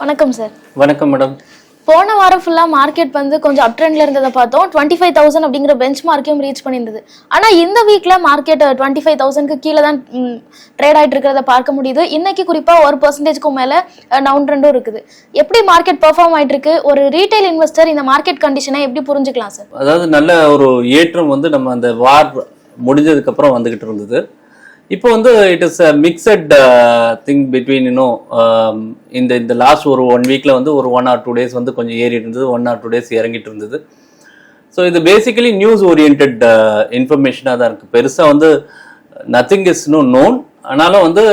வணக்கம் சார் வணக்கம் மேடம் போன வாரம் ஃபுல்லா மார்க்கெட் வந்து கொஞ்சம் அப் ட்ரெண்ட்ல இருந்ததை பார்த்தோம். டுவெண்ட்டி ஃபைவ் தௌசண்ட் அப்படிங்கிற பெஞ்ச் மார்க்கையும் ரீச் பண்ணியிருந்தது. ஆனா இந்த வீக்ல மார்க்கெட் டுவெண்ட்டி ஃபைவ் தௌசண்ட்க்கு கீழே தான் ட்ரேட் ஆயிட்டு இருக்கிறத பார்க்க முடியுது. இன்னைக்கு குறிப்பா ஒரு பர்சன்டேஜ்க்கு மேல டவுன் ட்ரெண்டும் இருக்குது. எப்படி மார்க்கெட் பெர்ஃபார்ம் ஆயிட்டு இருக்கு? ஒரு ரீட்டைல் இன்வெஸ்டர் இந்த மார்க்கெட் கண்டிஷனை எப்படி புரிஞ்சுக்கலாம் சார் அதாவது நல்ல ஒரு ஏற்றம் வந்து நம்ம அந்த வார் முடிஞ்சதுக்கு அப்புறம் வந்துகிட்டு இருந்தது. இப்போ வந்து it is a mixed thing between இன்னும் இந்த இந்த லாஸ்ட் ஒரு ஒன் வீக்கில் வந்து ஒரு ஒன் ஆர் டூ டேஸ் வந்து கொஞ்சம் ஏறி இருந்தது ஒன் ஆர் டூ டேஸ் இறங்கிட்டு இருந்தது. ஸோ இது பேசிக்கலி நியூஸ் ஓரியன்ட் இன்ஃபர்மேஷனாக தான் இருக்குது பெருசாக வந்து நத்திங் இஸ் நோ நோன் ஆனாலும் வந்து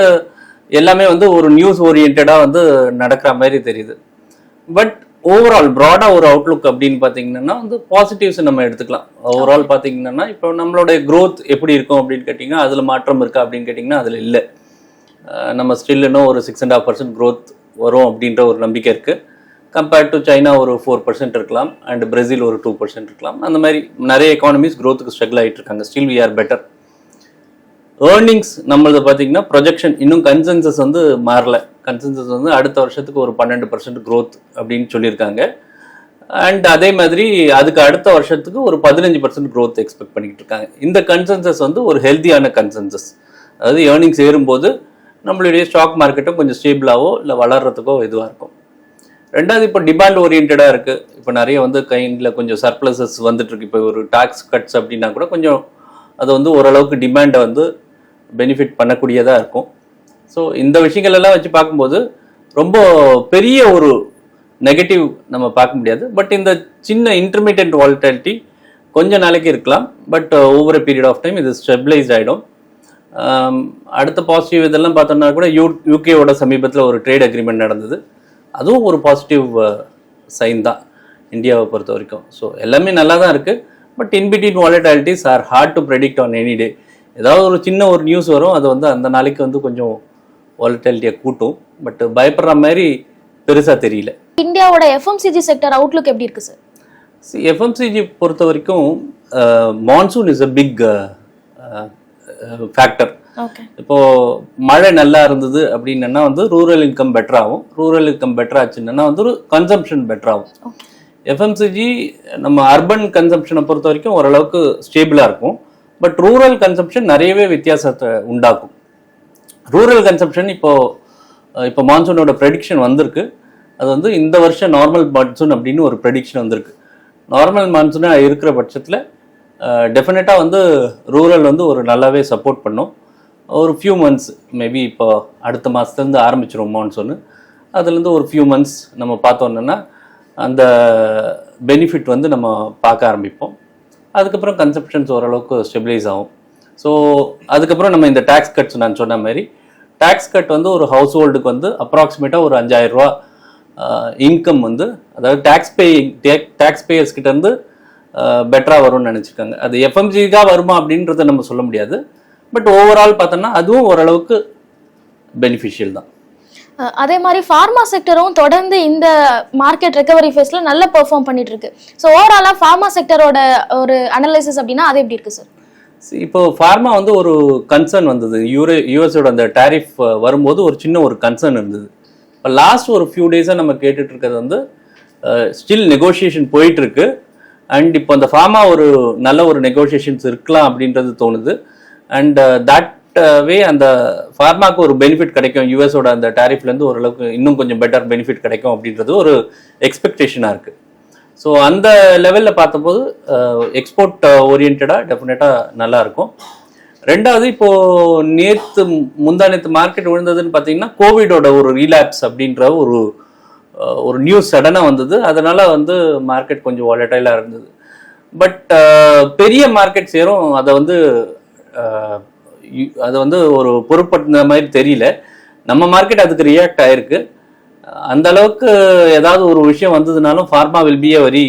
எல்லாமே வந்து ஒரு நியூஸ் ஓரியன்டாக வந்து நடக்கிற மாதிரி தெரியுது. பட் ஓவரால் ப்ராடாக ஒரு அவுட்லுக் அப்படின்னு பார்த்தீங்கன்னா வந்து பாசிட்டிவ்ஸ் நம்ம எடுத்துக்கலாம். ஓவரால் பார்த்தீங்கன்னா இப்போ நம்மளுடைய க்ரோத் எப்படி இருக்கும் அப்படின்னு கேட்டிங்கன்னா அதில் மாற்றம் இருக்கா அப்படின்னு கேட்டிங்கன்னா அதில் இல்லை. நம்ம ஸ்டில் இன்னும் ஒரு six and half percent growth வரும் அப்படின்ற ஒரு நம்பிக்கை இருக்குது கம்பேர்ட் டு சைனா ஒரு ஃபோர் பர்சன்ட் இருக்கலாம் அண்ட் பிரேசில் ஒரு டூ பர்சன்ட் இருக்கலாம். அந்த மாதிரி நிறைய எக்கானமிஸ் க்ரோத்துக்கு ஸ்ட்ரகிள் ஆகிட்டு இருக்காங்க. Still we are better earnings நம்மளது பார்த்தீங்கன்னா ப்ரொஜெக்ஷன் இன்னும் கன்சென்சஸ் வந்து மாறலை. கன்சென்சஸ் வந்து அடுத்த வருஷத்துக்கு ஒரு பன்னெண்டு பர்சன்ட் க்ரோத் அப்படின்னு சொல்லியிருக்காங்க. அண்ட் அதே மாதிரி அதுக்கு அடுத்த வருஷத்துக்கு ஒரு பதினஞ்சு பர்சன்ட் க்ரோத் எக்ஸ்பெக்ட் பண்ணிக்கிட்டு இருக்காங்க. இந்த கன்சென்சஸ் வந்து ஒரு ஹெல்த்தியான கன்சென்சஸ் அதாவது ஏர்னிங்ஸ் ஏறும்போது நம்மளுடைய ஸ்டாக் மார்க்கெட்டும் கொஞ்சம் ஸ்டேபிளாகவோ இல்லை வளர்றதுக்கோ இதுவாக இருக்கும். ரெண்டாவது இப்போ டிமாண்ட் ஓரியன்டாக இருக்குது இப்போ நிறைய வந்து கைண்டில் கொஞ்சம் சர்ப்ளசஸ் வந்துட்டுருக்கு. இப்போ ஒரு டாக்ஸ் கட்ஸ் அப்படின்னா கூட கொஞ்சம் அது வந்து ஓரளவுக்கு டிமாண்டை வந்து பெனிஃபிட் பண்ணக்கூடியதாக இருக்கும். ஸோ இந்த விஷயங்கள் எல்லாம் வச்சு பார்க்கும்போது ரொம்ப பெரிய ஒரு நெகட்டிவ் நம்ம பார்க்க முடியாது. பட் இந்த சின்ன இன்டர்மீடியன்ட் வால்டாலிட்டி கொஞ்ச நாளைக்கு இருக்கலாம். பட் ஒவ்வொரு பீரியட் ஆஃப் டைம் இது ஸ்டெபிளைஸ் ஆகிடும் um, அடுத்த பாசிட்டிவ் இதெல்லாம் பார்த்தோம்னா கூட யூ யூகேவோட சமீபத்தில் ஒரு ட்ரேட் அக்ரிமெண்ட் நடந்தது. அதுவும் ஒரு பாசிட்டிவ் சைன் uh, தான் இந்தியாவை பொறுத்த வரைக்கும். ஸோ எல்லாமே நல்லா தான் இருக்குது but in between volatilities are hard to predict on any day ஏதாவது ஒரு சின்ன ஒரு நியூஸ் வரும் அது வந்து அந்த நாளைக்கு வந்து கொஞ்சம் வாலட்டாலிட்டியை கூட்டும். பட் பயப்படுற மாதிரி பெருசாக தெரியல. இந்தியாவோட எஃப்எம்சிஜி செக்டர் அவுட்லுக் எப்படி இருக்கு சார் எஃப்எம்சிஜி பொறுத்த வரைக்கும் monsoon is a big factor okay இப்போ மழை நல்லா இருந்தது அப்படின்னா வந்து ரூரல் இன்கம் பெட்டர் ஆகும். ரூரல் இன்கம் பெட்டர் ஆச்சுன்னா வந்து ஒரு கன்சம்ஷன் பெட்டர் ஆகும். எஃப்எம்சிஜி நம்ம அர்பன் கன்சம்ஷனை பொறுத்த வரைக்கும் ஓரளவுக்கு ஸ்டேபிளாக இருக்கும். பட் ரூரல் கன்சம்ஷன் நிறையவே வித்தியாசத்தை உண்டாக்கும். ரூரல் கன்சம்ஷன் இப்போ இப்போ மான்சூனோட ப்ரெடிக்ஷன் வந்திருக்கு. அது வந்து இந்த வருஷம் நார்மல் மான்சூன் அப்படின்னு ஒரு ப்ரெடிக்ஷன் வந்திருக்கு. நார்மல் மான்சூனாக இருக்கிற பட்சத்தில் டெஃபினட்டாக வந்து ரூரல் வந்து ஒரு நல்லாவே சப்போர்ட் பண்ணும். ஒரு ஃபியூ மந்த்ஸ் மேபி இப்போ அடுத்த மாதத்துலேருந்து ஆரம்பிச்சிரும் மான்சூனு அதுலேருந்து ஒரு ஃபியூ மந்த்ஸ் நம்ம பார்த்தோன்னா அந்த பெனிஃபிட் வந்து நம்ம பார்க்க ஆரம்பிப்போம். அதுக்கப்புறம் கன்சப்ஷன்ஸ் ஓரளவுக்கு ஸ்டெபிலைஸ் ஆகும். ஸோ அதுக்கப்புறம் நம்ம இந்த டேக்ஸ் கட்ஸ் நான் சொன்ன மாதிரி டேக்ஸ் கட் வந்து ஒரு ஹவுஸ் ஹோல்டுக்கு வந்து அப்ராக்சிமேட்டாக ஒரு அஞ்சாயிரம் ரூபா இன்கம் வந்து அதாவது டேக்ஸ் பே டேக்ஸ் பேயர்ஸ் கிட்டேருந்து பெட்டராக வரும்னு நினச்சிருக்காங்க. அது எஃப்எம்ஜிக்காக வருமா அப்படின்றத நம்ம சொல்ல முடியாது. பட் ஓவரால் பார்த்தோன்னா அதுவும் ஓரளவுக்கு பெனிஃபிஷியல் தான். அதே மாதிரி ஃபார்மா செக்டரும் தொடர்ந்து இந்த மார்க்கெட் ரெக்கவரி ஃபேஸில் நல்ல பெர்ஃபார்ம் பண்ணிட்டு இருக்கு. ஸோ ஓவராலாக ஃபார்மா செக்டரோட ஒரு அனலைசிஸ் அப்படின்னா அது எப்படி இருக்கு சார் இப்போ ஃபார்மா வந்து ஒரு கன்சர்ன் வந்தது. யூரே யூஎஸோட அந்த டேரிஃப் வரும்போது ஒரு சின்ன ஒரு கன்சர்ன் இருந்தது. இப்போ லாஸ்ட் ஒரு ஃபியூ டேஸாக நம்ம கேட்டுட்டு இருக்கிறது வந்து ஸ்டில் நெகோஷியேஷன் போயிட்டுருக்கு. அண்ட் இப்போ அந்த ஃபார்மா ஒரு நல்ல ஒரு நெகோஷியேஷன்ஸ் இருக்கலாம் அப்படின்றது தோணுது. அண்ட் தட் வே அந்த ஃபார்மாக்கு ஒரு பெனிஃபிட் கிடைக்கும். யூஎஸோட அந்த டேரிஃப்லேருந்து ஓரளவுக்கு இன்னும் கொஞ்சம் பெட்டர் பெனிஃபிட் கிடைக்கும் அப்படின்றது ஒரு எக்ஸ்பெக்டேஷனாக இருக்குது ஸோ அந்த லெவலில் பார்த்தபோது எக்ஸ்போர்ட் ஓரியன்டாக டெஃபினட்டாக நல்லா இருக்கும். ரெண்டாவது இப்போ நேற்று முந்தா நேற்று மார்க்கெட் விழுந்ததுன்னு பார்த்தீங்கன்னா கோவிடோட ஒரு ரீலாப்ஸ் அப்படின்ற ஒரு ஒரு நியூஸ் சடனாக வந்தது. அதனால வந்து மார்க்கெட் கொஞ்சம் வாலட்டைலாக இருந்தது. பட் பெரிய மார்க்கெட் சேரும். அதை வந்து அதை வந்து ஒரு பொருட்படுத்தின மாதிரி தெரியல. நம்ம மார்க்கெட் அதுக்கு ரியாக்ட் ஆயிருக்கு. அந்த அளவுக்கு ஏதாவது ஒரு விஷயம் வந்ததுனாலும் pharma will be a very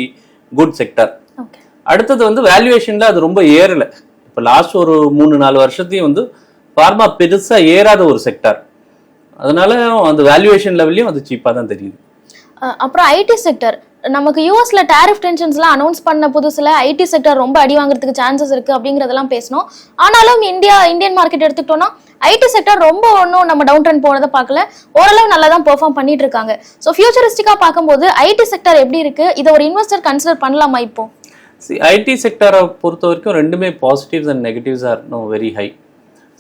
good sector okay அடுத்தது வந்து வேல்யூவேஷன்ல அது ரொம்ப ஏறல. இப்போ லாஸ்ட் ஒரு மூணு நாலு வருஷத்தையும் வந்து ஃபார்மா பெருசா ஏறாத ஒரு செக்டர் அதனால அந்த வேல்யூவேஷன் லெவல்லையும் அது சீப்பாக தான் தெரியுது. அப்புறம் ஐடி செக்டர் நமக்கு யூஎஸ்ல டேரிஃப் டென்ஷன்ஸ்லாம் அனௌன்ஸ் பண்ண புதுசுல ஐடி செக்டர் ரொம்ப அடி வாங்குறதுக்கு சான்சஸ் இருக்கு அப்படிங்கறதெல்லாம் பேசணும் ஆனாலும் இந்தியா இந்தியன் மார்க்கெட் எடுத்துக்கிட்டோம்னா ஐடி செக்டர் ரொம்ப ஒன்றும் நம்ம டவுன் ட்ரெண்ட் போனதை பார்க்கல. ஓரளவு நல்லா தான் பெர்ஃபார்ம் பண்ணிட்டு இருக்காங்க ஸோ ஃபியூச்சரிஸ்டிக்காக பார்க்கும்போது ஐடி செக்டர் எப்படி இருக்கு? இதை ஒரு இன்வெஸ்டர் கன்சிடர் பண்ணலாமா இப்போ? ஐடி செக்டரை பொறுத்த வரைக்கும் ரெண்டுமே positives and negatives are no very high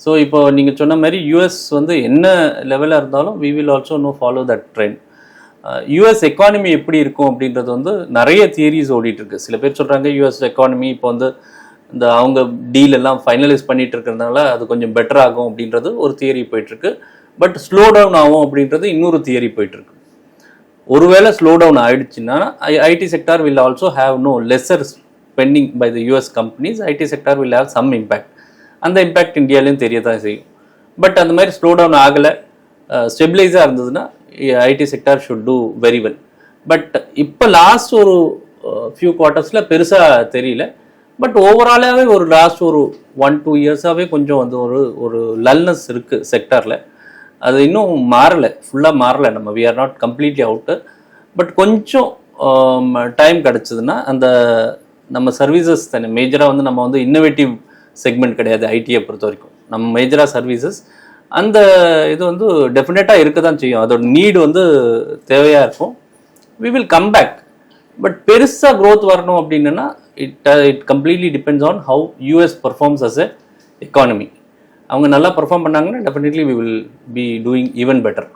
so இப்போ நீங்கள் சொன்ன மாதிரி யூஎஸ் வந்து என்ன லெவலில் இருந்தாலும் we will also no follow that trend US economy எப்படி இருக்கும் அப்படின்றது வந்து நிறைய தியரிஸ் ஓடிட்டு இருக்கு சில பேர் சொல்கிறாங்க யூஎஸ் எக்கானமி இப்போ வந்து இந்த அவங்க டீல் எல்லாம் ஃபைனலைஸ் பண்ணிட்டு இருக்கிறதுனால அது கொஞ்சம் பெட்டர் ஆகும் அப்படின்றது ஒரு தியரி போயிட்டுருக்கு. பட் ஸ்லோ டவுன் ஆகும் அப்படின்றது இன்னொரு தியரி போயிட்டுருக்கு. ஒருவேளை ஸ்லோ டவுன் ஆயிடுச்சுன்னா IT sector will also have no lesser spending by the US companies IT sector will have some impact அந்த இம்பேக்ட் இந்தியாலையும் தெரிய தான் செய்யும். பட் அந்த மாதிரி ஸ்லோ டவுன் ஆகலை. ஸ்டெபிளைஸாக இருந்ததுன்னா IT sector should do very well but இப்போ லாஸ்ட் ஒரு ஃபியூ குவார்ட்டர்ஸில் பெருசாக தெரியல. பட் ஓவராலாகவே ஒரு லாஸ்ட் ஒரு ஒன் டூ இயர்ஸாகவே கொஞ்சம் வந்து ஒரு ஒரு லல்னஸ் இருக்குது செக்டாரில் அது இன்னும் மாறலை ஃபுல்லாக மாறலை நம்ம. We are not completely out but கொஞ்சம் um, டைம் கிடச்சிதுன்னா அந்த நம்ம சர்வீசஸ் தானே. மேஜராக வந்து நம்ம வந்து இன்னோவேட்டிவ் செக்மெண்ட் கிடையாது ஐடியை பொறுத்த வரைக்கும். நம்ம மேஜராக சர்வீசஸ் அந்த இது வந்து டெஃபினட்டாக இருக்க தான் செய்யும். அதோட நீடு வந்து தேவையாக இருக்கும். We will come back but பெருசாக growth வரணும் அப்படின்னா it it completely depends on how US performs as a economy அவங்க நல்லா பர்ஃபார்ம் பண்ணாங்கன்னா definitely we will be doing even better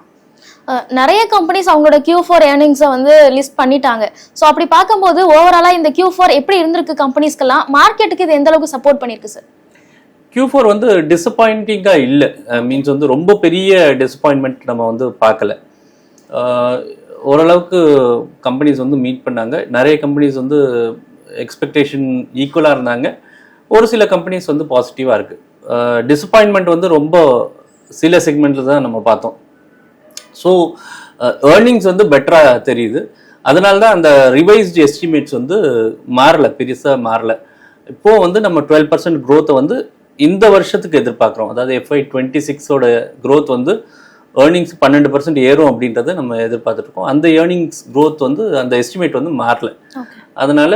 நிறைய கம்பெனிஸ் அவங்களோட கியூ ஃபோர் ஏர்னிங்ஸை வந்து லிஸ்ட் பண்ணிட்டாங்க. ஸோ அப்படி பார்க்கும்போது ஓவராலாக இந்த கியூ ஃபோர் எப்படி இருந்திருக்கு கம்பெனிஸ்க்கெல்லாம் மார்க்கெட்டுக்கு இது எந்த அளவுக்கு சப்போர்ட் பண்ணியிருக்கு சார் Q4 ஃபோர் வந்து டிசப்பாயிண்டிங்காக இல்லை. மீன்ஸ் வந்து ரொம்ப பெரிய டிசப்பாயின்மெண்ட் நம்ம வந்து பார்க்கல. ஓரளவுக்கு கம்பெனிஸ் வந்து மீட் பண்ணாங்க. நிறைய கம்பெனிஸ் வந்து எக்ஸ்பெக்டேஷன் ஈக்குவலாக இருந்தாங்க. ஒரு சில கம்பெனிஸ் வந்து பாசிட்டிவாக இருக்குது டிசப்பாயின்மெண்ட் வந்து ரொம்ப சில செக்மெண்ட்டில் தான் நம்ம பார்த்தோம். ஸோ ஏர்னிங்ஸ் வந்து பெட்டராக தெரியுது. அதனால தான் அந்த ரிவைஸ்டு எஸ்டிமேட்ஸ் வந்து மாறலை பெருசாக மாறலை. இப்போது வந்து நம்ம டுவெல் பர்சன்ட் க்ரோத்தை வந்து இந்த வருஷத்துக்கு எதிர்பார்க்குறோம். அதாவது எஃப்ஐ டுவெண்ட்டி சிக்ஸோட க்ரோத் வந்து ஏர்னிங்ஸ் பன்னெண்டு பர்சன்ட் ஏறும் அப்படின்றத நம்ம எதிர்பார்த்துட்டு இருக்கோம் அந்த ஏர்னிங்ஸ் க்ரோத் வந்து அந்த எஸ்டிமேட் வந்து மாறல. அதனால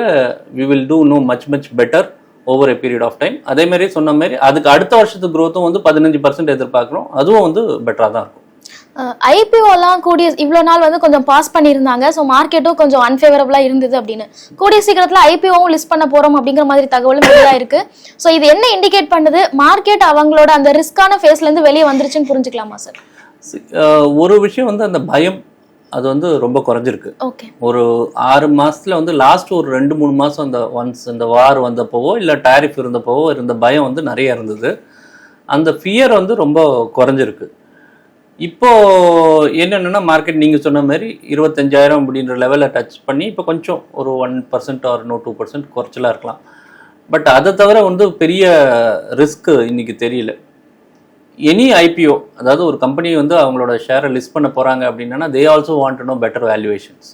we will do no much much better over a period of time அதே மாதிரி சொன்ன மாதிரி அதுக்கு அடுத்த வருஷத்து க்ரோத்தும் வந்து பதினஞ்சு பர்சன்ட் எதிர்பார்க்குறோம். அதுவும் வந்து பெட்டராக தான் இருக்கும். ஐபிஓலாம் கூடிய இவ்வளோ நாள் வந்து கொஞ்சம் பாஸ் பண்ணியிருந்தாங்க. ஸோ மார்க்கெட்டும் கொஞ்சம் அன்ஃபேவரபுளாக இருந்தது அப்படின்னு. கூடிய சீக்கிரத்தில் ஐபிஓவும் லிஸ்ட் பண்ண போகிறோம் அப்படிங்கிற மாதிரி தகவலும் வெளியாக இருக்கு. ஸோ இது என்ன இண்டிகேட் பண்ணுது? மார்க்கெட் அவங்களோட அந்த ரிஸ்கான ஃபேஸ்லேருந்து வெளியே வந்துருச்சுன்னு புரிஞ்சுக்கலாமா சார் ஒரு விஷயம் வந்து அந்த பயம் அது வந்து ரொம்ப குறைஞ்சிருக்கு. ஓகே. ஒரு ஆறு மாசத்துல வந்து லாஸ்ட் ஒரு ரெண்டு மூணு மாசம் அந்த ஒன்ஸ் இந்த வார் வந்தப்போவோ இல்லை டாரிஃப் இருந்தப்போவோ இருந்த பயம் வந்து நிறைய இருந்தது. அந்த ஃபியர் வந்து ரொம்ப குறைஞ்சிருக்கு. இப்போ என்னென்னா மார்க்கெட் நீங்க சொன்ன மாதிரி இருபத்தஞ்சாயிரம் அப்படின்ற லெவலில் டச் பண்ணி இப்போ கொஞ்சம் ஒரு one percent or no two percent குறைச்சலா இருக்கலாம். பட் அதை தவிர வந்து பெரிய ரிஸ்க் இன்னைக்கு தெரியல. எனி ஐபிஓ அதாவது ஒரு கம்பெனி வந்து அவங்களோட ஷேரை லிஸ்ட் பண்ண போகிறாங்க அப்படின்னா they also want no better valuations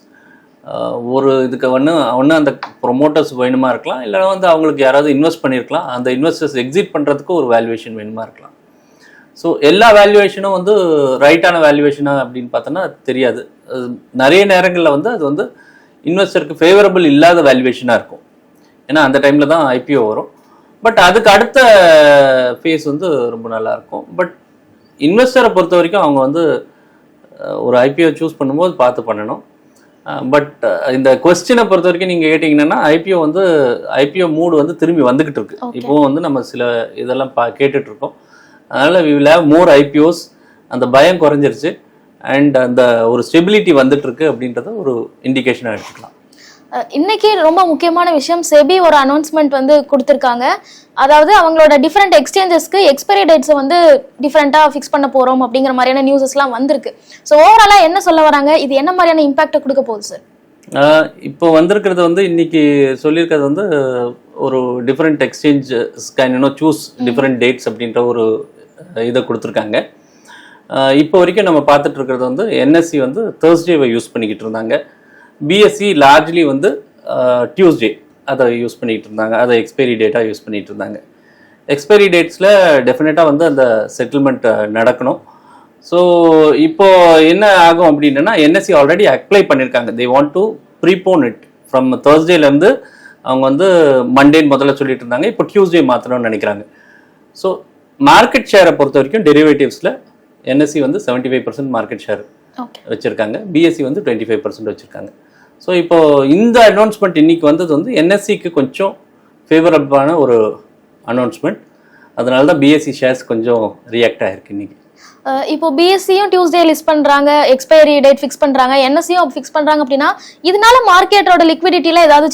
ஒரு இதுக்கு ஒன்று ஒன்று அந்த ப்ரொமோட்டர்ஸ் வேணுமா இருக்கலாம் இல்லைனா வந்து அவங்களுக்கு யாராவது இன்வெஸ்ட் பண்ணியிருக்கலாம் அந்த இன்வெஸ்டர்ஸ் எக்ஸிட் பண்ணுறதுக்கு ஒரு வேல்யூவேஷன் வேணுமா இருக்கலாம். ஸோ எல்லா வேல்யூவேஷனும் வந்து ரைட்டான வேல்யூவேஷனாக அப்படின்னு பார்த்தோன்னா தெரியாது. நிறைய நேரங்களில் வந்து அது வந்து இன்வெஸ்டருக்கு ஃபேவரபிள் இல்லாத வேல்யூவேஷனாக இருக்கும். ஏன்னா அந்த டைமில் தான் ஐபிஓ வரும். பட் அதுக்கு அடுத்த ஃபேஸ் வந்து ரொம்ப நல்லா இருக்கும் பட் இன்வெஸ்டரை பொறுத்த வரைக்கும் அவங்க வந்து ஒரு ஐபிஓ சூஸ் பண்ணும்போது பார்த்து பண்ணணும். பட் இந்த கொஸ்டினை பொறுத்த வரைக்கும் நீங்கள் கேட்டிங்கன்னா ஐபிஓ வந்து ஐபிஓ மூடு வந்து திரும்பி வந்துகிட்டு இருக்கு. இப்போவும் வந்து நம்ம சில இதெல்லாம் பா கேட்டுட்டு இருக்கோம் அதனால we will have more IPOs அந்த பயம் குறைஞ்சிருச்சு. அண்ட் அந்த ஒரு ஸ்டெபிலிட்டி வந்துட்டு இருக்கு அப்படின்றத ஒரு இண்டிகேஷனாக எடுத்துக்கலாம். இன்னைக்கு ரொம்ப முக்கியமான விஷயம் செபி ஒரு அனௌன்ஸ்மெண்ட் வந்து கொடுத்துருக்காங்க. அதாவது அவங்களோட டிஃப்ரெண்ட் எக்ஸ்சேஞ்சஸ்க்கு எக்ஸ்பைரி டேட்ஸை வந்து டிஃப்ரெண்ட்டாக ஃபிக்ஸ் பண்ண போகிறோம் அப்படிங்கிற மாதிரியான நியூஸஸ்லாம் வந்திருக்கு. ஸோ ஓவராலாக என்ன சொல்ல வராங்க? இது என்ன மாதிரியான இம்பாக்டை கொடுக்க போகுது சார் இப்போ வந்திருக்கிறது வந்து இன்னைக்கு சொல்லியிருக்கிறது வந்து ஒரு different exchange can choose different dates அப்படின்ற ஒரு இதை கொடுத்துருக்காங்க. இப்போ வரைக்கும் நம்ம பார்த்துட்டு இருக்கிறது வந்து என்எஸ்சி வந்து தேர்ஸ்டேவை யூஸ் பண்ணிக்கிட்டு இருந்தாங்க. பிஎஸ்சி லார்ஜ்லி வந்து டியூஸ்டே அதை யூஸ் பண்ணிக்கிட்டு இருந்தாங்க. அதை எக்ஸ்பைரி டேட்டாக யூஸ் பண்ணிட்டு இருந்தாங்க. எக்ஸ்பைரி டேட்ஸில் டெஃபினட்டாக வந்து அந்த செட்டில்மெண்ட் நடக்கணும். ஸோ இப்போ என்ன ஆகும் அப்படின்னா என்எஸ்சி ஆல்ரெடி அப்ளை பண்ணியிருக்காங்க they want to prepone it from தேர்ஸ்டேலேருந்து அவங்க வந்து மண்டேன்னு முதல்ல சொல்லிட்டு இருந்தாங்க. இப்போ டியூஸ்டே மாற்றணும்னு நினைக்கிறாங்க. ஸோ மார்க்கெட் ஷேரை பொறுத்த வரைக்கும் டெரிவேட்டிவ்ஸில் என்எஸ்சி வந்து 75% ஃபைவ் பர்சன்ட் மார்க்கெட் ஷேர் வச்சுருக்காங்க. பிஎஸ்சி வந்து டுவெண்ட்டி ஃபைவ் பர்சன்ட் வச்சுருக்காங்க. ஸோ இப்போ இந்த அனௌன்ஸ்மெண்ட் இன்னைக்கு வந்தது வந்து என்எஸ்சிக்கு கொஞ்சம் ஃபேவரபிளான ஒரு அனௌன்ஸ்மெண்ட் அதனால தான் பிஎஸ்சி ஷேர்ஸ் கொஞ்சம் ரியாக்ட் ஆயிருக்கு இன்னைக்கு. அஹ் இப்போ பிஎஸ்சியும் டியூஸ்டே லிஸ்ட் பண்றாங்க எக்ஸ்பைரி டேட் ஃபிக்ஸ் பண்றாங்க என்எஸ்சியும் ஃபிக்ஸ் பண்றாங்க அப்படின்னா இதனால மார்க்கெட்டோட லிக்விடிட்டில ஏதாவது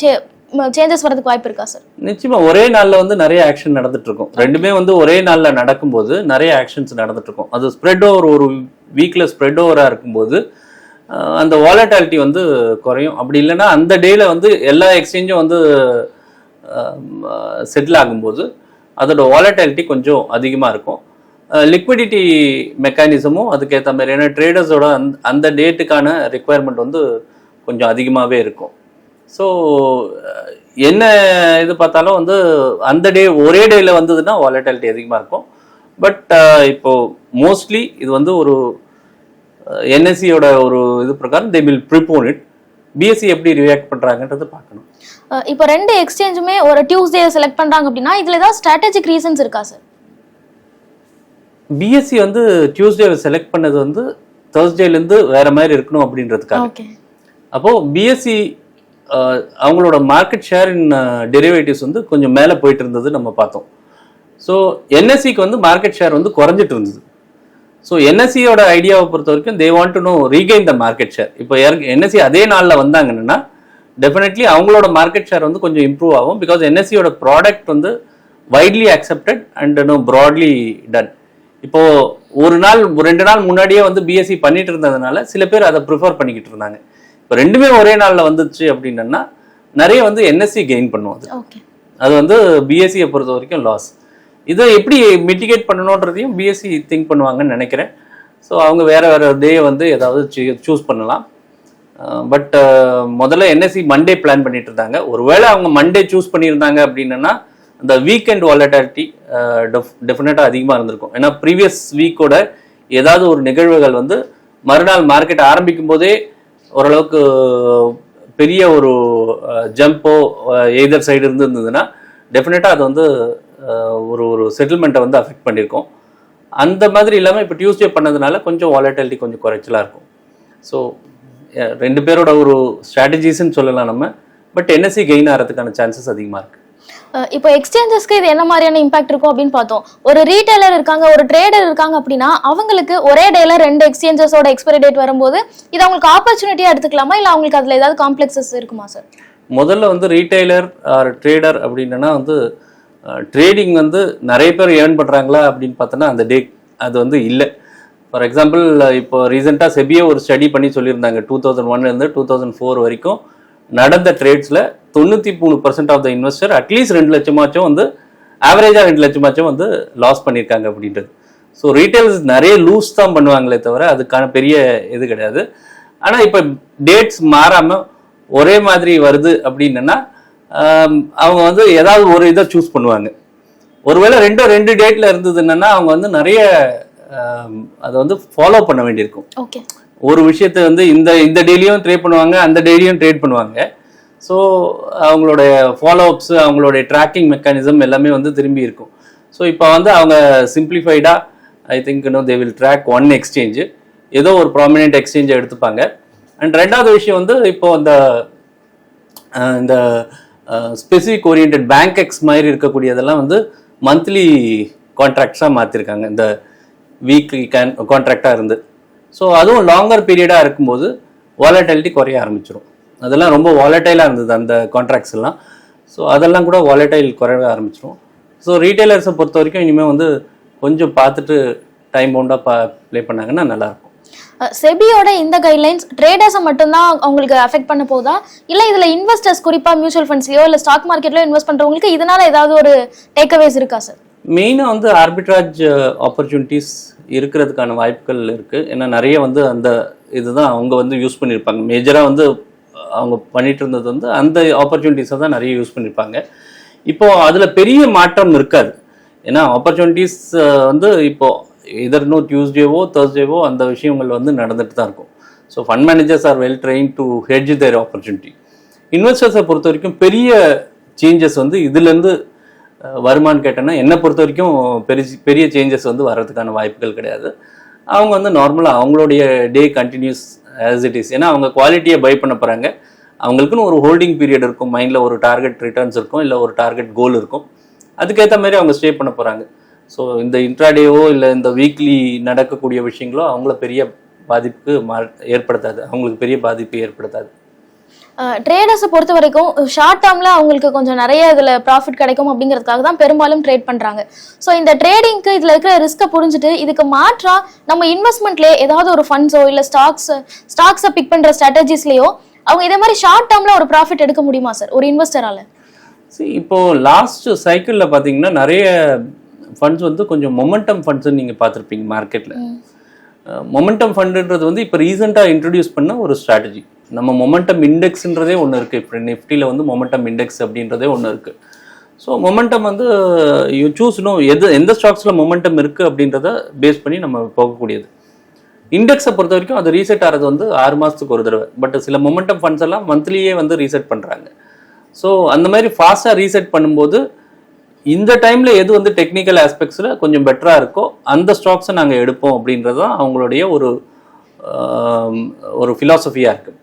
சேஞ்சஸ் வரதுக்கு வாய்ப்பு இருக்கா சார் நிச்சயமா ஒரே நாள்ல வந்து நிறைய ஆக்ஷன் நடந்துட்டு இருக்கும் ரெண்டுமே வந்து ஒரே நாள்ல நடக்கும்போது நிறைய ஆக்ஷன்ஸ் நடந்துட்டு இருக்கும் அது ஸ்ப்ரெட் ஓவர் ஒரு வீக்ல ஸ்ப்ரெட் ஓவரா இருக்கும்போது அந்த வாலட்டாலிட்டி வந்து குறையும். அப்படி இல்லைன்னா அந்த டேல வந்து எல்லா எக்ஸ்சேஞ்சும் வந்து செட்டில் ஆகும்போது அதோட வாலட்டாலிட்டி கொஞ்சம் அதிகமாக இருக்கும். லிக்விடிட்டி மெக்கானிசமும் அதுக்கேற்ற மாதிரி. ஏன்னா ட்ரேடர்ஸோட அந்த அந்த டேட்டுக்கான ரெக்குவயர்மெண்ட் வந்து கொஞ்சம் அதிகமாகவே இருக்கும். ஸோ என்ன இது பார்த்தாலும் வந்து அந்த டே ஒரே டேயில் வந்ததுன்னா வாலட்டாலிட்டி அதிகமாக இருக்கும். பட் இப்போது மோஸ்ட்லி இது வந்து ஒரு என்எஸ்சியோட ஒரு இது பிரகாரம் they will prepone it BSE எப்படி ரியாக்ட் பண்ணுறாங்கன்றது பார்க்கணும். இப்போ ரெண்டு எக்ஸ்சேஞ்சுமே ஒரு டியூஸ்டே செலக்ட் பண்றாங்க அப்படின்னா இதுல ஏதாவது ஸ்ட்ராட்டஜிக் ரீசன்ஸ் இருக்கா சார் பிஎஸ்சி வந்து டியூஸ்டே செலக்ட் பண்ணது வந்து தேர்ஸ்டேலேருந்து வேற மாதிரி இருக்கணும் அப்படின்றதுக்காக. அப்போ பிஎஸ்சி அவங்களோட மார்க்கெட் ஷேர் இன் டெரிவேட்டிவ்ஸ் வந்து கொஞ்சம் மேலே போயிட்டு இருந்தது நம்ம பார்த்தோம். ஸோ என்எஸ்சிக்கு வந்து மார்க்கெட் ஷேர் வந்து குறைஞ்சிட்டு இருந்தது. ஸோ என்எஸ்சியோட ஐடியாவை பொறுத்த வரைக்கும் they want to no regain the market share இப்போ என்எஸ்சி அதே நாளில் வந்தாங்கன்னா டெஃபினெட்லி அவங்களோட மார்க்கெட் ஷேர் வந்து கொஞ்சம் இம்ப்ரூவ் ஆகும் பிகாஸ் என்எஸ்சியோட ப்ராடக்ட் வந்து widely accepted and no broadly done இப்போ ஒரு நாள் ரெண்டு நாள் முன்னாடியே வந்து பிஎஸ்சி பண்ணிட்டு இருந்ததுனால சில பேர் அதை ப்ரிஃபர் பண்ணிக்கிட்டு இருந்தாங்க. இப்போ ரெண்டுமே ஒரே நாளில் வந்துச்சு அப்படின்னா நிறைய வந்து என்எஸ்சி கெயின் பண்ணும் அது. அது வந்து பிஎஸ்சியை பொறுத்த வரைக்கும் லாஸ் இதை எப்படி மிட்டிகேட் பண்ணணுன்றதையும் பிஎஸ்சி திங்க் பண்ணுவாங்கன்னு நினைக்கிறேன். ஸோ அவங்க வேறு வேறு டே வந்து ஏதாவது சூஸ் பண்ணலாம். பட் முதல்ல என்எஸ்சி மண்டே பிளான் பண்ணிட்டு இருந்தாங்க. ஒருவேளை அவங்க மண்டே சூஸ் பண்ணியிருந்தாங்க அப்படின்னா இந்த வீக்கெண்ட் வாலட்டாலிட்டி டெஃபினட்டாக அதிகமாக இருந்திருக்கும். ஏன்னா ப்ரீவியஸ் வீக்கோட ஏதாவது ஒரு நிகழ்வுகள் வந்து மறுநாள் மார்க்கெட் ஆரம்பிக்கும் போதே ஓரளவுக்கு பெரிய ஒரு ஜம்போ எய்தர் சைடு இருந்து இருந்ததுன்னா டெஃபினட்டாக அது வந்து ஒரு ஒரு செட்டில்மெண்ட்டை வந்து அஃபெக்ட் பண்ணியிருக்கோம். அந்த மாதிரி இல்லாமல் இப்போ டியூஸ்டே பண்ணதுனால கொஞ்சம் வாலட்டாலிட்டி கொஞ்சம் குறைச்சலாக இருக்கும். ஸோ ரெண்டு பேரோட ஒரு ஸ்ட்ராட்டஜிஸ்ன்னு சொல்லலாம் நம்ம. பட் என்எஸ்சி கெயின் ஆகிறதுக்கான சான்சஸ் அதிகமாக இருக்குது இப்போ எக்ஸ்சேஞ்சஸ்க்கு இது என்ன மாதிரியான இம்பாக்ட் இருக்கும் அப்படின்னு பார்த்தோம். ஒரு ரீட்டைலர் இருக்காங்க ஒரு ட்ரேடர் இருக்காங்க அப்படின்னா அவங்களுக்கு ஒரே டேல ரெண்டு எக்ஸ்சேஞ்சஸோட எக்ஸ்பைரி டேட் வரும்போது இது அவங்களுக்கு ஆப்பர்ச்சுனிட்டியா எடுத்துக்கலாமா? இல்ல அவங்களுக்கு அதுல ஏதாவது காம்ப்ளெக்சஸ் இருக்குமா சார் முதல்ல வந்து ரீட்டைலர் ஆர் ட்ரேடர் அப்படின்னா வந்து ட்ரேடிங் வந்து நிறைய பேர் ஏர்ன் பண்ணுறாங்களா அப்படின்னு பார்த்தோன்னா அந்த டே அது வந்து இல்லை. ஃபார் எக்ஸாம்பிள் இப்போ ரீசெண்டாக செபியே ஒரு ஸ்டடி பண்ணி சொல்லியிருந்தாங்க. டூ தௌசண்ட் ஒன்லேருந்து டூ தௌசண்ட் ஃபோர் வரைக்கும் நடந்த ட்ரேட்ஸில் தொண்ணூற்றி மூணு percent of the investor at least ரெண்டு லட்சமாச்சும் வந்து ஆவரேஜாக ரெண்டு லட்சமாச்சும் வந்து லாஸ் பண்ணியிருக்காங்க அப்படின்றது. ஸோ ரீட்டைல்ஸ் நிறைய லூஸ் தான் பண்ணுவாங்களே தவிர அதுக்கான பெரிய இது கிடையாது. ஆனால் இப்போ டேட்ஸ் மாறாமல் ஒரே மாதிரி வருது அப்படின்னா அவங்க வந்து ஏதாவது ஒரு இதை சூஸ் பண்ணுவாங்க. ஒருவேளை ரெண்டும் ரெண்டு டேட்ல இருந்ததுன்னா அவங்க வந்து நிறைய அதை வந்து ஃபாலோ பண்ண வேண்டியிருக்கும். ஒரு விஷயத்தை வந்து இந்த இந்த டெய்லியும் ட்ரேட் பண்ணுவாங்க அந்த டெய்லியும் ட்ரேட் பண்ணுவாங்க. ஸோ அவங்களுடைய ஃபாலோஅப்ஸ் அவங்களுடைய ட்ராக்கிங் மெக்கானிசம் எல்லாமே வந்து திரும்பி இருக்கும். ஸோ இப்போ வந்து அவங்க சிம்பிளிஃபைடாக I think no they will track one exchange ஏதோ ஒரு ப்ராமினென்ட் எக்ஸ்சேஞ்சை எடுத்துப்பாங்க. அண்ட் ரெண்டாவது விஷயம் வந்து இப்போ அந்த இந்த ஸ்பெசிஃபிக் ஓரியன்ட் பேங்க் எக்ஸ் மாதிரி இருக்கக்கூடியதெல்லாம் வந்து மந்த்லி கான்ட்ராக்ட்ஸாக மாற்றிருக்காங்க இந்த வீக்லி கேன் கான்ட்ராக்டாக இருந்து. ஸோ அதுவும் லாங்கர் பீரியடாக இருக்கும்போது வாலட்டாலிட்டி குறைய ஆரம்பிச்சிடும் அதெல்லாம் ரொம்ப வாலட்டைலாக இருந்தது அந்த கான்ட்ராக்ட்ஸ் எல்லாம். ஸோ அதெல்லாம் கூட வாலட்டைல் குறைய ஆரம்பிச்சிடும் ஸோ ரீட்டைலர்ஸை பொறுத்த வரைக்கும் இனிமேல் வந்து கொஞ்சம் பார்த்துட்டு டைம் பவுண்டாக பா ப்ளே பண்ணாங்கன்னா நல்லாயிருக்கும் செபியோட இந்த கைட்லைன்ஸ் ட்ரேடர்ஸை மட்டும்தான் அவங்களுக்கு அஃபெக்ட் பண்ண போதா? இல்லை இதில் இன்வெஸ்டர்ஸ் குறிப்பாக மியூச்சுவல் ஃபண்ட்ஸ்லையோ இல்லை ஸ்டாக் மார்க்கெட்லயோ இன்வெஸ்ட் பண்ணுறவங்களுக்கு இதனால ஏதாவது ஒரு டேக்அவேஸ் இருக்கா சார் மெயினாக வந்து ஆர்பிட்ராஜ் ஆப்பர்ச்சுனிட்டிஸ் இருக்கிறதுக்கான வாய்ப்புகள் இருக்குது ஏன்னா நிறைய வந்து அந்த இதுதான் அவங்க வந்து யூஸ் பண்ணியிருப்பாங்க மேஜராக வந்து அவங்க பண்ணிட்டு இருந்தது வந்து அந்த ஆப்பர்ச்சுனிட்டிஸை தான் நிறைய யூஸ் பண்ணியிருப்பாங்க இப்போது அதில் பெரிய மாற்றம் இருக்காது. ஏன்னா ஆப்பர்ச்சுனிட்டிஸ் வந்து இப்போது இப்போ இதர்னோ டியூஸ்டேவோ தேர்ஸ்டேவோ அந்த விஷயங்கள் வந்து நடந்துட்டு தான் இருக்கும். So fund managers are well train to hedge their opportunity இன்வெஸ்டர்ஸை பொறுத்த வரைக்கும் பெரிய சேஞ்சஸ் வந்து இதுலேருந்து வருமானு வருமான்னு கேட்டேன்னா என்னை பொறுத்த வரைக்கும் பெரிய பெரிய சேஞ்சஸ் வந்து வர்றதுக்கான வாய்ப்புகள் கிடையாது. அவங்க வந்து நார்மலாக அவங்களுடைய day continues as it is ஏன்னா அவங்க குவாலிட்டியை பை பண்ண போகிறாங்க அவங்களுக்குன்னு ஒரு ஹோல்டிங் பீரியட் இருக்கும். மைண்டில் ஒரு டார்கெட் ரிட்டர்ன்ஸ் இருக்கும். இல்லை ஒரு டார்கெட் கோல் இருக்கும். அதுக்கேற்ற மாதிரி அவங்க ஸ்டே பண்ண போகிறாங்க ஸோ இந்த இன்ட்ராடேவோ இல்லை இந்த வீக்லி நடக்கக்கூடிய விஷயங்களோ அவங்கள பெரிய பாதிப்புக்கு மா ஏற்படுத்தாது. அவங்களுக்கு பெரிய பாதிப்பு ஏற்படுத்தாது. ட்ரேடர்ஸை பொறுத்த வரைக்கும் ஷார்ட் டேர்ம்ல அவங்களுக்கு கொஞ்சம் நிறைய இதுல ப்ராஃபிட் கிடைக்கும் அப்படிங்கிறதுக்காக தான் பெரும்பாலும் ட்ரேட் பண்றாங்க. ஸோ இந்த ட்ரேடிங்க்கு இதுல இருக்கிற ரிஸ்க்கை புரிஞ்சுட்டு இதுக்கு மாற்றா நம்ம இன்வெஸ்ட்மெண்ட்லயே ஏதாவது ஒரு ஃபண்ட்ஸோ இல்ல ஸ்டாக்ஸ் ஸ்டாக்ஸை பிக் பண்ற ஸ்ட்ராட்டஜிஸ்லயோ அவங்க இதே மாதிரி ஷார்ட் டேர்ம்ல ஒரு ப்ராஃபிட் எடுக்க முடியுமா சார் ஒரு இன்வெஸ்டரால இப்போ லாஸ்ட் சைக்கிளில் பார்த்தீங்கன்னா நிறைய ஃபண்ட்ஸ் வந்து கொஞ்சம் மொமெண்டம் ஃபண்ட்ஸ்னு நீங்கள் பார்த்துருப்பீங்க மார்க்கெட்டில் மொமெண்டம் ஃபண்டுன்றது வந்து இப்போ ரீசெண்டாக இன்ட்ரடியூஸ் பண்ண ஒரு ஸ்ட்ராட்டஜி நம்ம மொமெண்டம் இண்டெக்ஸ்ன்றதே ஒன்று இருக்குது இப்போ நிஃப்டியில் வந்து மொமெண்டம் இண்டெக்ஸ் அப்படின்றதே ஒன்று இருக்குது ஸோ மொமெண்டம் வந்து யூ சூஸ்னும் எது எந்த ஸ்டாக்ஸில் மொமெண்டம் இருக்குது அப்படின்றத பேஸ் பண்ணி நம்ம போகக்கூடியது. இண்டெக்ஸை பொறுத்த வரைக்கும் அது ரீசெட் ஆகிறது வந்து ஆறு மாதத்துக்கு ஒரு தடவை. பட் சில மொமெண்டம் ஃபண்ட்ஸ் எல்லாம் மந்த்லியே வந்து ரீசெட் பண்ணுறாங்க ஸோ அந்த மாதிரி ஃபாஸ்ட்டாக ரீசெட் பண்ணும்போது இந்த டைமில் எது வந்து டெக்னிக்கல் ஆஸ்பெக்ட்ஸில் கொஞ்சம் பெட்டராக இருக்கோ அந்த ஸ்டாக்ஸை நாங்கள் எடுப்போம் அப்படின்றது தான் அவங்களுடைய ஒரு ஒரு ஃபிலாசபியாக இருக்குது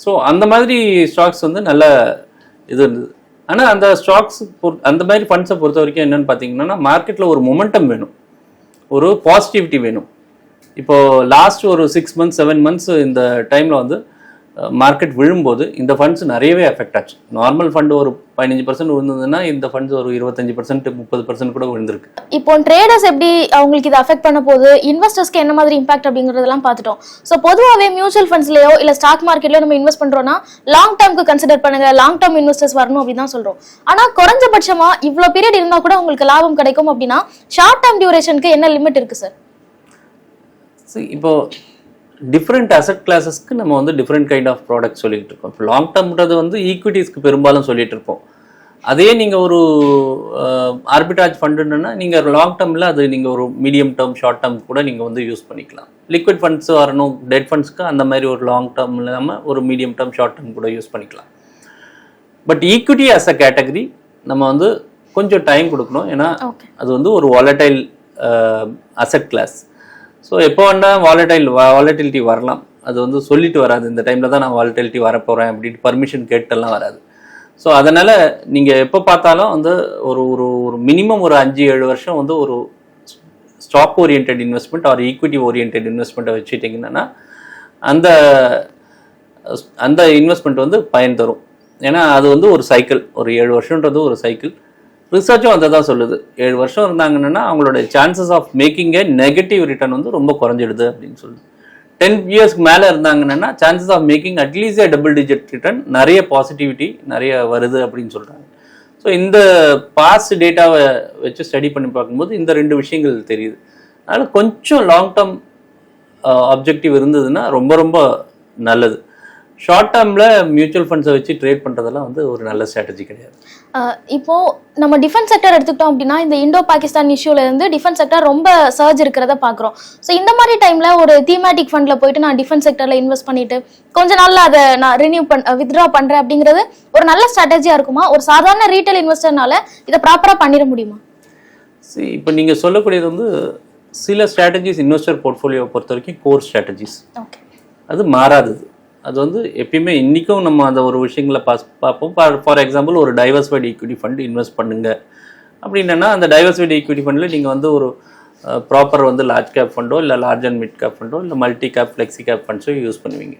ஸோ அந்த மாதிரி ஸ்டாக்ஸ் வந்து நல்ல இது இருந்தது. ஆனால் அந்த ஸ்டாக்ஸ் அந்த மாதிரி ஃபண்ட்ஸை பொறுத்த வரைக்கும் என்னென்னு பார்த்தீங்கன்னா மார்க்கெட்டில் ஒரு மொமெண்டம் வேணும். ஒரு பாசிட்டிவிட்டி வேணும். இப்போது லாஸ்ட் ஒரு சிக்ஸ் மந்த்ஸ் செவன் மந்த்ஸ் இந்த டைமில் வந்து மார்க்கெட் விழும்போது இந்த ஃபண்ட்ஸ் நிறையவே எஃபெக்ட் ஆச்சு. நார்மல் ஃபண்ட் ஒரு பதினஞ்சு பர்சன்ட் விழுந்ததுன்னா இந்த ஃபண்ட்ஸ் ஒரு இருபத்தஞ்சு பர்சன்ட் முப்பது பர்சன்ட் கூட விழுந்திருக்கு. இப்போ ட்ரேடர்ஸ் எப்படி அவங்களுக்கு இது அஃபெக்ட் பண்ண போகுது? இன்வெஸ்டர்ஸ்க்கு என்ன மாதிரி இம்பாக்ட் அப்படிங்கறதெல்லாம் பார்த்துட்டோம். ஸோ பொதுவாகவே மியூச்சுவல் ஃபண்ட்ஸ்லயோ இல்ல ஸ்டாக் மார்க்கெட்லயோ நம்ம இன்வெஸ்ட் பண்றோம்னா லாங் டேர்ம்க்கு கன்சிடர் பண்ணுங்க. லாங் டேர்ம் இன்வெஸ்டர்ஸ் வரணும் அப்படின்னு தான் சொல்றோம். ஆனா குறைஞ்சபட்சமா இவ்வளவு பீரியட் இருந்தா கூட உங்களுக்கு லாபம் கிடைக்கும் அப்படின்னா ஷார்ட் டேர்ம் டியூரேஷனுக்கு என்ன லிமிட் இருக்கு சார் இப்போ டிஃப்ரெண்ட் அசட் கிளாஸஸ்க்கு நம்ம வந்து டிஃப்ரெண்ட் கைண்ட் ஆஃப் ப்ராடக்ட் சொல்லிட்டு இருக்கோம். இப்போ லாங் டேர்ம்ன்றது வந்து ஈக்விட்டிஸ்க்கு பெரும்பாலும் சொல்லிட்டு இருப்போம். அதே நீங்கள் ஒரு ஆர்பிட்டாஜ் ஃபண்டுன்னா நீங்கள் லாங் டேர்மில் அது நீங்கள் ஒரு மீடியம் டேர்ம் ஷார்ட் டேர்ம் கூட நீங்கள் வந்து யூஸ் பண்ணிக்கலாம். லிக்விட் ஃபண்ட்ஸ் வரணும் டெட் ஃபண்ட்ஸ்க்கு அந்த மாதிரி ஒரு லாங் டேர்ம் இல்லாமல் ஒரு மீடியம் டேர்ம் ஷார்ட் டேர்ம் கூட யூஸ் பண்ணிக்கலாம். But equity as a category நம்ம வந்து கொஞ்சம் டைம் கொடுக்கணும். ஏன்னா அது வந்து ஒரு வாலடைல் அசெட் கிளாஸ் ஸோ எப்போ வேணால் வாலட்டைல் வாலட்டிலிட்டி வரலாம். அது வந்து சொல்லிட்டு வராது. இந்த டைமில் தான் நான் வாலட்டிலிட்டி வரப்போகிறேன் அப்படின்ட்டு பர்மிஷன் கேட்டெல்லாம் வராது. ஸோ அதனால் நீங்கள் எப்போ பார்த்தாலும் வந்து ஒரு ஒரு ஒரு மினிமம் ஒரு அஞ்சு ஏழு வருஷம் வந்து ஒரு stock orient investment or equity orient இன்வெஸ்ட்மெண்ட்டை வச்சுட்டிங்கன்னா அந்த அந்த இன்வெஸ்ட்மெண்ட் வந்து பயன் தரும். ஏன்னா அது வந்து ஒரு சைக்கிள் ஒரு ஏழு வருஷன்றது ஒரு சைக்கிள் ரிசர்ச்சும் அதை தான் சொல்லுது. ஏழு வருஷம் இருந்தாங்கன்னா அவங்களோட chances of making a negative return வந்து ரொம்ப குறைஞ்சிடுது அப்படின்னு சொல்லுது. டென் இயர்ஸ்க்கு மேலே இருந்தாங்கன்னா chances of making at least a double digit return நிறைய பாசிட்டிவிட்டி நிறைய வருது அப்படின்னு சொல்கிறாங்க ஸோ இந்த பாஸ்ட் டேட்டாவை வச்சு ஸ்டடி பண்ணி பார்க்கும்போது இந்த ரெண்டு விஷயங்கள் தெரியுது. அதனால் கொஞ்சம் லாங் டேர்ம் அப்ஜெக்டிவ் இருந்ததுன்னா ரொம்ப ரொம்ப நல்லது. ஷார்ட் டேர்மில் மியூச்சுவல் ஃபண்ட்ஸை வச்சு ட்ரேட் பண்ணுறதெல்லாம் வந்து ஒரு நல்ல ஸ்ட்ராட்டஜி கிடையாது. அஹ் இப்போ நம்ம டிஃபென்ஸ் செக்டர் எடுத்துக்கிட்டோம் அப்படின்னா இந்த இந்தோ பாகிஸ்தான் இஷ்யூல இருந்து டிஃபென்ஸ் செக்டர் ரொம்ப சர்ஜ் இருக்கிறத பாக்குறோம் ஸோ இந்த மாதிரி டைம்ல ஒரு தீமேட்டிக் ஃபண்ட்ல போயிட்டு நான் டிஃபென்ஸ் செக்டர்ல இன்வெஸ்ட் பண்ணிட்டு கொஞ்ச நாள்ல அதை நான் ரினியூ பண் வித்ட்ரா பண்றேன் அப்படிங்கிறது ஒரு நல்ல ஸ்ட்ராட்டஜியா இருக்குமா? ஒரு சாதாரண ரீட்டைல் இன்வெஸ்டர்னால இதை ப்ராப்பரா பண்ணிட முடியுமா? சரி இப்போ நீங்கள் சொல்லக்கூடியது வந்து சில ஸ்ட்ராட்டஜிஸ் இன்வெஸ்டர் போர்ட்ஃபோலியோவை பொறுத்த வரைக்கும் கோர் ஸ்ட்ராட்டஜிஸ் ஓகே அது மாறாதது. அது வந்து எப்பயுமே இன்றைக்கும் நம்ம அந்த ஒரு விஷயங்களை பாஸ் பார்ப்போம். ஃபார் எக்ஸாம்பிள் ஒரு டைவர்ஸ்ஃபைடு ஈக்விட்டி ஃபண்ட் இன்வெஸ்ட் பண்ணுங்க. அப்படின்னா அந்த டைவர்ஸ்ஃபைடு ஈக்விட்டி ஃபண்டில் நீங்கள் வந்து ஒரு ப்ராப்பர் வந்து லார்ஜ் கேப் ஃபண்டோ இல்லை லார்ஜ் அண்ட் மிட் கேப் ஃபண்டோ இல்லை மல்டி கேப் ஃப்ளெக்ஸி கேப் ஃபண்ட்ஸோ யூஸ் பண்ணுவீங்க.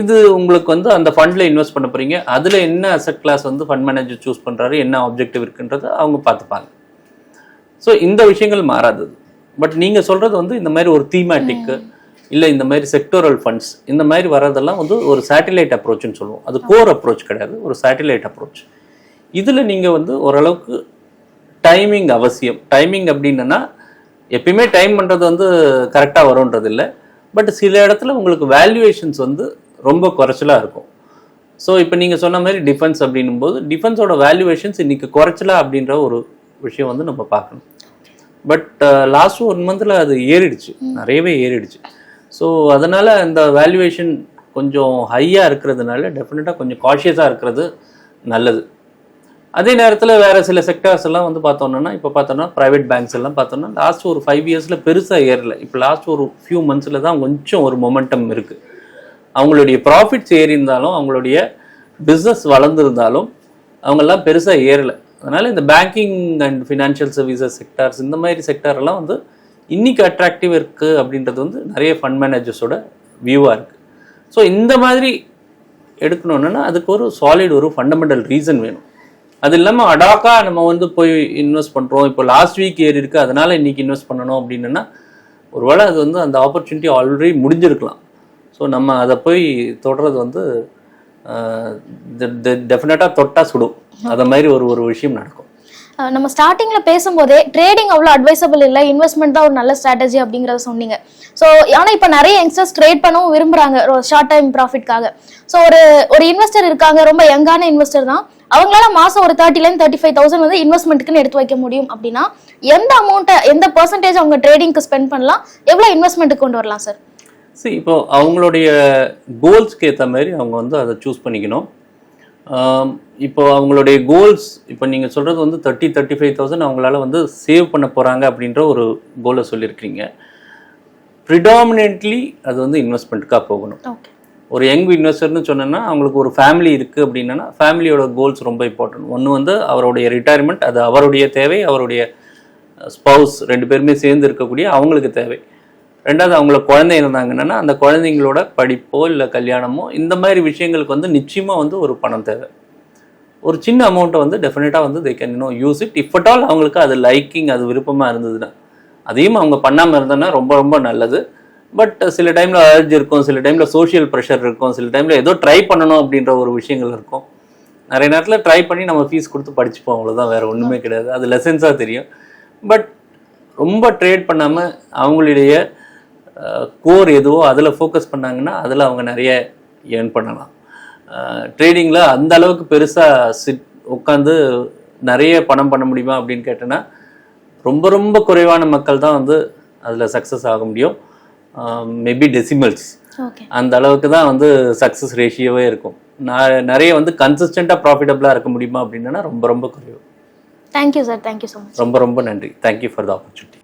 இது உங்களுக்கு வந்து அந்த ஃபண்டில் இன்வெஸ்ட் பண்ண போகிறீங்க அதில் என்ன அசட் கிளாஸ் வந்து ஃபண்ட் மேனேஜர் சூஸ் பண்ணுறாரு என்ன ஆப்ஜெக்டிவ் இருக்குன்றதை அவங்க பார்த்துப்பாங்க. ஸோ இந்த விஷயங்கள் மாறாதது. பட் நீங்கள் சொல்கிறது வந்து இந்த மாதிரி ஒரு தீமேட்டிக்கு இல்லை இந்த மாதிரி செக்டோரல் ஃபண்ட்ஸ் இந்த மாதிரி வர்றதெல்லாம் வந்து ஒரு சேட்டிலைட் அப்ரோச்னு சொல்லுவோம். அது கோர் அப்ரோச் கிடையாது ஒரு சேட்டிலைட் அப்ரோச் இதில் நீங்கள் வந்து ஓரளவுக்கு டைமிங் அவசியம். டைமிங் அப்படின்னா எப்பயுமே டைம் பண்ணுறது வந்து கரெக்டாக வரும்ன்றது இல்லை. பட் சில இடத்துல உங்களுக்கு வேல்யூவேஷன்ஸ் வந்து ரொம்ப குறைச்சலாக இருக்கும். ஸோ இப்போ நீங்கள் சொன்ன மாதிரி டிஃபென்ஸ் அப்படின்னும் போது டிஃபென்ஸோட வேல்யூவேஷன்ஸ் இன்னைக்கு குறைச்சலா அப்படின்ற ஒரு விஷயம் வந்து நம்ம பார்க்கணும். பட் லாஸ்ட் ஒன் மந்தில் அது ஏறிடுச்சு. நிறையவே ஏறிடுச்சு. ஸோ அதனால் அந்த வேல்யூவேஷன் கொஞ்சம் ஹையாக இருக்கிறதுனால டெஃபினட்டாக கொஞ்சம் காஷியஸாக இருக்கிறது நல்லது. அதே நேரத்தில் வேறு சில செக்டர்ஸ் எல்லாம் வந்து பார்த்தோன்னா இப்போ பார்த்தோம்னா ப்ரைவேட் பேங்க்ஸ் எல்லாம் பார்த்தோன்னா லாஸ்ட் ஒரு ஃபைவ் இயர்ஸில் பெருசாக ஏறல. இப்போ லாஸ்ட் ஒரு ஃபியூ மந்த்ஸில் தான் கொஞ்சம் ஒரு மொமெண்டம் இருக்குது அவங்களுடைய ப்ராஃபிட்ஸ் ஏறி இருந்தாலும் அவங்களுடைய பிஸ்னஸ் வளர்ந்துருந்தாலும் அவங்கெல்லாம் பெருசாக ஏறலை. அதனால் இந்த banking and financial services sectors இந்த மாதிரி செக்டார் எல்லாம் வந்து இன்னைக்கு அட்ராக்டிவ் இருக்குது அப்படின்றது வந்து நிறைய ஃபண்ட் மேனேஜர்ஸோட வியூவாக இருக்குது ஸோ இந்த மாதிரி எடுக்கணும்னா அதுக்கு ஒரு சாலிட் ஒரு ஃபண்டமெண்டல் ரீசன் வேணும். அது இல்லாமல் அடாக்கா நம்ம வந்து போய் இன்வெஸ்ட் பண்ணுறோம் இப்போ லாஸ்ட் வீக் ஏறி இருக்கு அதனால இன்னைக்கு இன்வெஸ்ட் பண்ணணும் அப்படின்னா ஒருவேளை அது வந்து அந்த ஆப்பர்ச்சுனிட்டி ஆல்ரெடி முடிஞ்சிருக்கலாம். ஸோ நம்ம அதை போய் தொடர்றது வந்து டெஃபினட்டாக தொட்டா சுடும். அதை மாதிரி ஒரு ஒரு விஷயம் நடக்கும். நம்ம ஸ்டார்டிங்ல பேசும்போதே ட்ரேடிங் அவ்வளோ அட்வைசபிள் இல்லை. இன்வெஸ்ட்மெண்ட் தான் ஒரு நல்ல ஸ்ட்ராட்டஜி அப்படிங்கறத சொன்னீங்க. ஸோ ஆனால் இப்போ நிறைய யங்ஸ்டர்ஸ் ட்ரேட் பண்ணவும் விரும்புறாங்க ஷார்ட் டைம் ப்ராஃபிட்காக ஸோ ஒரு ஒரு இன்வெஸ்டர் இருக்காங்க ரொம்ப யங்கான இன்வெஸ்டர் தான். அவங்களால மாசம் ஒரு தேர்ட்டிலேருந்து தேர்ட்டி ஃபைவ் தௌசண்ட் வந்து இன்வெஸ்ட்மெண்ட்டுக்குன்னு எடுத்து வைக்க முடியும் அப்படின்னா எந்த அமௌண்ட்டை எந்த பர்சன்டேஜ் அவங்க ட்ரேடிங்க்கு ஸ்பெண்ட் பண்ணலாம்? எவ்வளோ இன்வெஸ்ட்மெண்ட்டுக்கு கொண்டு வரலாம் சார் சரி இப்போ அவங்களுடைய கோல்ஸ்க்கு ஏற்ற மாதிரி அவங்க வந்து அதை சூஸ் பண்ணிக்கணும். இப்போ அவங்களுடைய கோல்ஸ் இப்போ நீங்கள் சொல்கிறது வந்து தேர்ட்டி தேர்ட்டி ஃபைவ் தௌசண்ட் அவங்களால வந்து சேவ் பண்ண போகிறாங்க அப்படின்ற ஒரு கோலை சொல்லியிருக்கிறீங்க. ப்ரிடாமினென்ட்லி அது வந்து இன்வெஸ்ட்மெண்ட்டுக்காக போகணும். ஒரு யங் இன்வெஸ்டர்னு சொன்னேன்னா அவங்களுக்கு ஒரு ஃபேமிலி இருக்குது அப்படின்னா ஃபேமிலியோட கோல்ஸ் ரொம்ப இம்பார்ட்டன்ட் ஒன்று வந்து அவருடைய ரிட்டையர்மெண்ட் அது அவருடைய தேவை அவருடைய ஸ்பௌஸ் ரெண்டு பேருமே சேர்ந்து இருக்கக்கூடிய அவங்களுக்கு தேவை. ரெண்டாவது அவங்கள குழந்தை இருந்தாங்கன்னா அந்த குழந்தைங்களோட படிப்போ இல்லை கல்யாணமோ இந்த மாதிரி விஷயங்களுக்கு வந்து நிச்சயமாக வந்து ஒரு பணம் தேவை. ஒரு சின்ன அமௌண்ட்டை வந்து டெஃபினட்டாக வந்து they can no use it if at all அவங்களுக்கு அது லைக்கிங் அது விருப்பமாக இருந்ததுன்னா. அதையும் அவங்க பண்ணாமல் இருந்தோன்னா ரொம்ப ரொம்ப நல்லது. பட் சில டைமில் அலர்ஜி இருக்கும் சில டைமில் சோஷியல் ப்ரெஷர் இருக்கும் சில டைமில் ஏதோ ட்ரை பண்ணணும் அப்படின்ற ஒரு விஷயங்கள் இருக்கும். நிறைய நேரத்தில் ட்ரை பண்ணி நம்ம ஃபீஸ் கொடுத்து படிச்சுப்போம் அவ்வளோதான் வேறு ஒன்றுமே கிடையாது. அது லெசன்ஸாக தெரியும். பட் ரொம்ப ட்ரேட் பண்ணாமல் அவங்களுடைய கோர் எதுவோ அதில் ஃபோக்கஸ் பண்ணாங்கன்னா அதில் அவங்க நிறைய ஏர்ன் பண்ணலாம். ட்ரேடிங்கில் அந்த அளவுக்கு பெருசாக சிட் உட்காந்து நிறைய பணம் பண்ண முடியுமா அப்படின்னு கேட்டேன்னா ரொம்ப ரொம்ப குறைவான மக்கள் தான் வந்து அதில் சக்ஸஸ் ஆக முடியும். மேபி டெசிமல்ஸ் அந்த அளவுக்கு தான் வந்து சக்ஸஸ் ரேஷியோவே இருக்கும். நான் நிறைய வந்து கன்சிஸ்டண்ட்டாக ப்ராஃபிட்டபுளாக இருக்க முடியுமா அப்படின்னா ரொம்ப ரொம்ப குறைவு. Thank you sir thank you so much ரொம்ப ரொம்ப நன்றி. Thank you for the opportunity